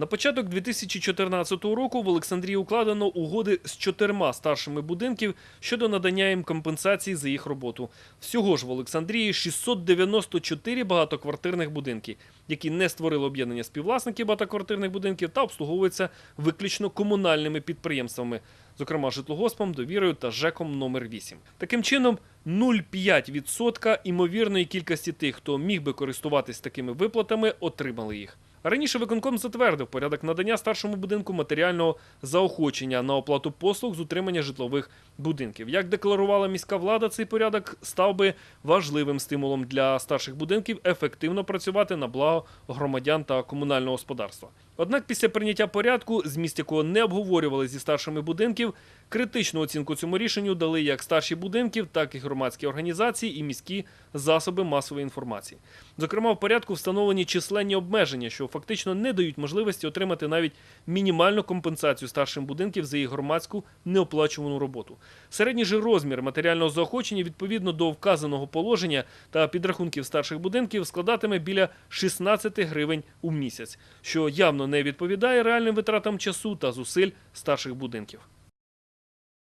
На початок 2014 року в Олександрії укладено угоди з чотирма старшими будинків щодо надання їм компенсації за їх роботу. Всього ж в Олександрії 694 багатоквартирних будинки, які не створили об'єднання співвласників багатоквартирних будинків та обслуговуються виключно комунальними підприємствами, зокрема житлогоспом, довірою та ЖЕКом номер 8. Таким чином, 0,5% імовірної кількості тих, хто міг би користуватись такими виплатами, отримали їх. Раніше виконком затвердив порядок надання старшому будинку матеріального заохочення на оплату послуг з утримання житлових будинків. Як декларувала міська влада, цей порядок став би важливим стимулом для старших будинків ефективно працювати на благо громадян та комунального господарства. Однак після прийняття порядку, зміст якого не обговорювали зі старшими будинків, критичну оцінку цьому рішенню дали як старші будинків, так і громадські організації і міські засоби масової інформації. Зокрема, в порядку встановлені численні обмеження, що фактично не дають можливості отримати навіть мінімальну компенсацію старшим будинків за їх громадську неоплачувану роботу. Середній же розмір матеріального заохочення відповідно до вказаного положення та підрахунків старших будинків складатиме біля 16 гривень у місяць, що явно не відповідає реальним витратам часу та зусиль старших будинків.